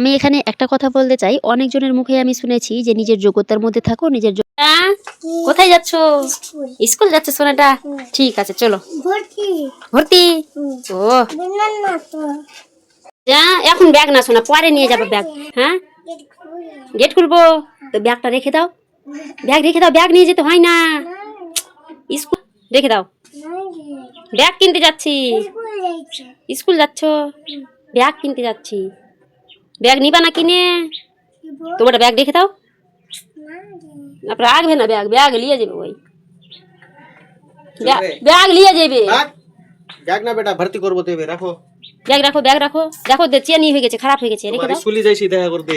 আমি এখানে একটা কথা বলতে চাই। অনেকজনের মুখে আমি শুনেছি যে নিজের যোগ্যতার মধ্যে থাকো নিজের কোথায় যাচ্ছ? স্কুল। যাচ্ছ সোনাটা? ঠিক আছে চলো। ভর্তি। ভর্তি? ও। যা এখন ব্যাগ না শোনা পরে নিয়ে যাব ব্যাগ। হ্যাঁ? গেট খুলবো। তো ব্যাগটা রেখে দাও। ব্যাগ রেখে দাও ব্যাগ নিয়ে যেতে হয় না। স্কুল রেখে দাও। ব্যাগ কিনতে যাচ্ছি। স্কুল যাচ্ছ। ব্যাগ কিনতে যাচ্ছি। ব্যাগ নিবা না কিনে তোমার ব্যাগ রেখে দাও আপনার রাখবে না ব্যাগ ব্যাগ নিয়ে যাবে ওই ব্যাগ- ব্যাগ নিয়ে যাবে ব্যাগ ব্যাগ না বেটা ভর্তি করব তো এবার রাখো ব্যাগ রাখো ব্যাগ রাখো দেখো চেনি হয়ে গেছে খারাপ হয়ে গেছে রেখে তোমার দাও স্কুলে যাইছি দেখা করতে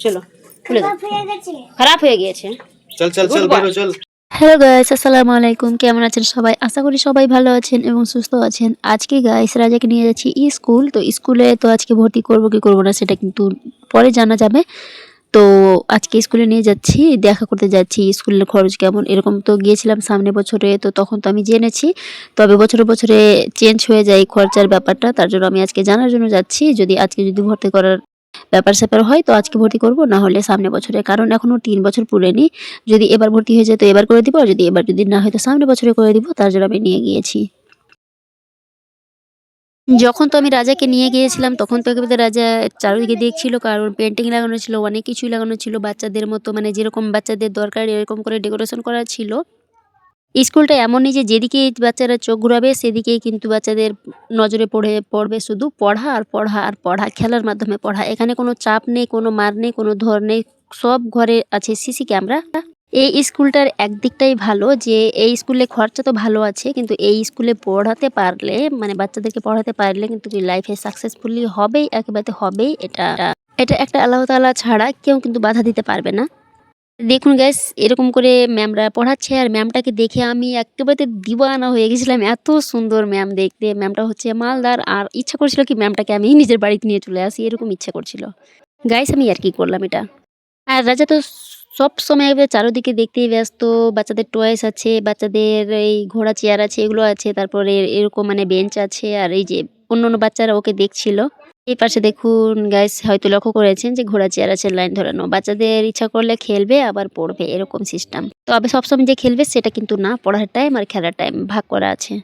চলো খুলে দাও ফিরে গেছে খারাপ হয়ে গিয়েছে চল চল চল Good boy. বেরো চল হ্যালো গাইস আসসালামু আলাইকুম কেমন আছেন সবাই? আশা করি সবাই ভালো আছেন এবং সুস্থ আছেন। আজকে গাইস রাজাকে নিয়ে যাচ্ছি স্কুল। তো স্কুলে তো আজকে ভর্তি করব, কি করব না সেটা কিন্তু পরে জানা যাবে। তো আজকে স্কুলে নিয়ে যাচ্ছি, দেখা করতে যাচ্ছি, স্কুলের খরচ কেমন? এরকম তো গিয়েছিলাম সামনে বছরে, তো তখন তো আমি জেনেছি। তবে বছরে বছরে চেঞ্জ হয়ে যায় খরচার ব্যাপারটা, তার জন্য আমি আজকে জানার জন্য যাচ্ছি। যদি আজকে যদি ভর্তি করার ব্যাপার স্যাপার হয়, তো আজকে ভর্তি করব, না হলে সামনে বছরে কারণ এখনও তিন বছর পুরেনি। যদি এবার ভর্তি হয়ে যায় তো এবার করে দিব, আর যদি এবার যদি না হয় তো সামনে বছরে করে দিব, তার জন্য আমি নিয়ে গিয়েছি। যখন তো আমি রাজাকে নিয়ে গিয়েছিলাম, তখন তো একেবারে রাজা চারিদিকে দেখছিল, কারণ পেন্টিং লাগানো ছিল, অনেক কিছুই লাগানো ছিল, বাচ্চাদের মতো মানে যেরকম বাচ্চাদের দরকার, এরকম করে ডেকোরেশন করা ছিল। স্কুলটা এমনই যে যেদিকে বাচ্চারা চোখ ঘুরাবে, সেদিকেই কিন্তু বাচ্চাদের নজরে পড়ে, পড়বে শুধু পড়া আর পড়া আর পড়া, খেলার মাধ্যমে পড়া। এখানে কোনো চাপ নেই, কোনো মার নেই, কোনো ধর নেই, সব ঘরে আছে সিসি ক্যামেরা। এই স্কুলটার একদিকটাই ভালো যে এই স্কুলে খরচা তো ভালো আছে, কিন্তু এই স্কুলে পড়াতে পারলে মানে বাচ্চাদেরকে পড়াতে পারলে কিন্তু লাইফে সাকসেসফুলি হবেই একেবারে হবেই এটা। এটা একটা আল্লাহ তাআলা ছাড়া কেউ কিন্তু বাধা দিতে পারবে না। দেখুন গ্যাস এরকম করে ম্যামরা পড়াচ্ছে আর ম্যামটাকে দেখে আমি একেবারে দিওয়ানা হয়ে গেছিলাম। এত সুন্দর ম্যাম দেখতে। ম্যামটা হচ্ছে মালদার আর ইচ্ছা করছিল কি ম্যামটাকে আমি নিজের বাড়িতে নিয়ে চলে আসি, এরকম ইচ্ছা করছিল। গাইস আমি আর কি করলাম এটা? আর রাজা তো সব সময় একবারে চারোদিকে দেখতেই ব্যস্ত। বাচ্চাদের টয়েস আছে, বাচ্চাদের এই ঘোড়া চেয়ার আছে, এগুলো আছে, তারপরে এরকম মানে বেঞ্চ আছে, আর এই যে অন্য অন্য বাচ্চারা ওকে দেখছিল। এই পাশে দেখুন গাইস হয়তো লক্ষ্য করেছেন যে ঘোড়া চেয়ার আছে লাইন ধরানো। বাচ্চাদের ইচ্ছা করলে খেলবে, আবার পড়বে, এরকম সিস্টেম তবে সবসময় যে খেলবে, সেটা কিন্তু না, পড়ার টাইম আর খেলার টাইম ভাগ করা আছে।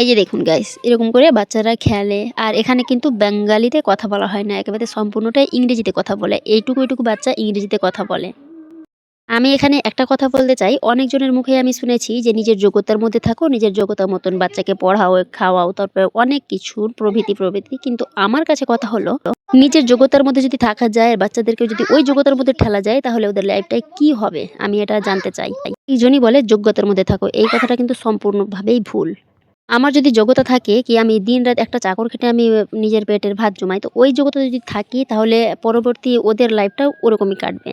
এই যে দেখুন গাইস এরকম করে বাচ্চারা খেলে। আর এখানে কিন্তু বেঙ্গালিতে কথা বলা হয় না, একেবারে সম্পূর্ণটাই ইংরেজিতে কথা বলে। এইটুকু এইটুকু বাচ্চা ইংরেজিতে কথা বলে। আমি এখানে একটা কথা বলতে চাই। অনেকজনের মুখে আমি শুনেছি যে নিজের যোগ্যতার মধ্যে থাকো, নিজের যোগ্যতার মতন বাচ্চাকে পড়াও, খাওয়াও, তারপরে অনেক কিছুর প্রভৃতি প্রভৃতি। কিন্তু আমার কাছে কথা হলো, নিজের যোগ্যতার মধ্যে যদি থাকা যায় বাচ্চাদেরকে যদি ওই যোগ্যতার মধ্যে ঠেলা যায়, তাহলে ওদের লাইফটাই কি হবে? আমি এটা জানতে চাই। এই জন্যই বলে যোগ্যতার মধ্যে থাকো। এই কথাটা কিন্তু সম্পূর্ণভাবেই ভুল। আমার যদি যোগ্যতা থাকে কি আমি দিন রাত একটা চাকর খেটে আমি নিজের পেটের ভাত জমাই, তো ওই যোগ্যতা যদি থাকি, তাহলে পরবর্তী ওদের লাইফটাও ওরকমই কাটবে।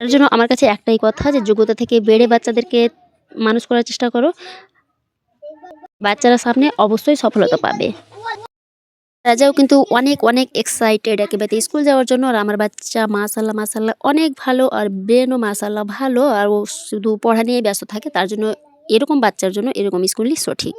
তার জন্য আমার কাছে একটাই কথা যে যোগ্যতা থেকে বেড়ে বাচ্চাদেরকে মানুষ করার চেষ্টা করো। বাচ্চারা সামনে অবশ্যই সফলতা পাবে। রাজাও কিন্তু অনেক অনেক এক্সাইটেড একেবারে স্কুল যাওয়ার জন্য আর আমার বাচ্চা মাসাল্লাহ মাসাল্লাহ অনেক ভালো আর ব্রেনও মাসাল্লাহ ভালো আর ও শুধু পড়া নিয়ে ব্যস্ত থাকে, তার জন্য এরকম বাচ্চার জন্য এরকম স্কুলই সঠিক।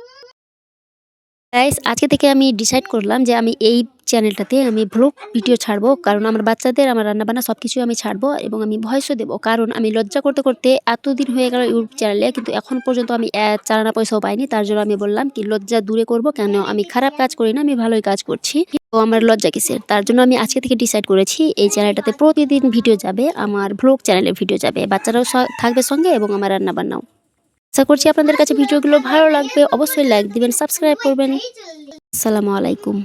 আজকে থেকে আমি ডিসাইড করলাম যে আমি এই চ্যানেলটাতে আমি ভ্লগ ভিডিও ছাড়বো, কারণ আমার বাচ্চাদের, আমার রান্নাবান্না সব কিছু আমি ছাড়বো এবং আমি ভয়েসও দেবো। কারণ আমি লজ্জা করতে করতে এতদিন হয়ে গেল ইউটিউব চ্যানেলে কিন্তু এখন পর্যন্ত আমি চারানা পয়সাও পাইনি। তার জন্য আমি বললাম কি, লজ্জা দূরে করব কেন? আমি খারাপ কাজ করি না, আমি ভালোই কাজ করছি। তো আমার লজ্জা কিসের? তার জন্য আমি আজকে থেকে ডিসাইড করেছি, এই চ্যানেলটাতে প্রতিদিন ভিডিও যাবে, আমার ভ্লগ চ্যানেলে ভিডিও যাবে। বাচ্চারাও থাকবে সঙ্গে এবং আমার রান্নাবান্নাও। আশা করছি আপনাদের কাছে ভিডিওগুলো ভালো লাগবে। অবশ্যই লাইক দিবেন সাবস্ক্রাইব করবেন। আসসালামু আলাইকুম।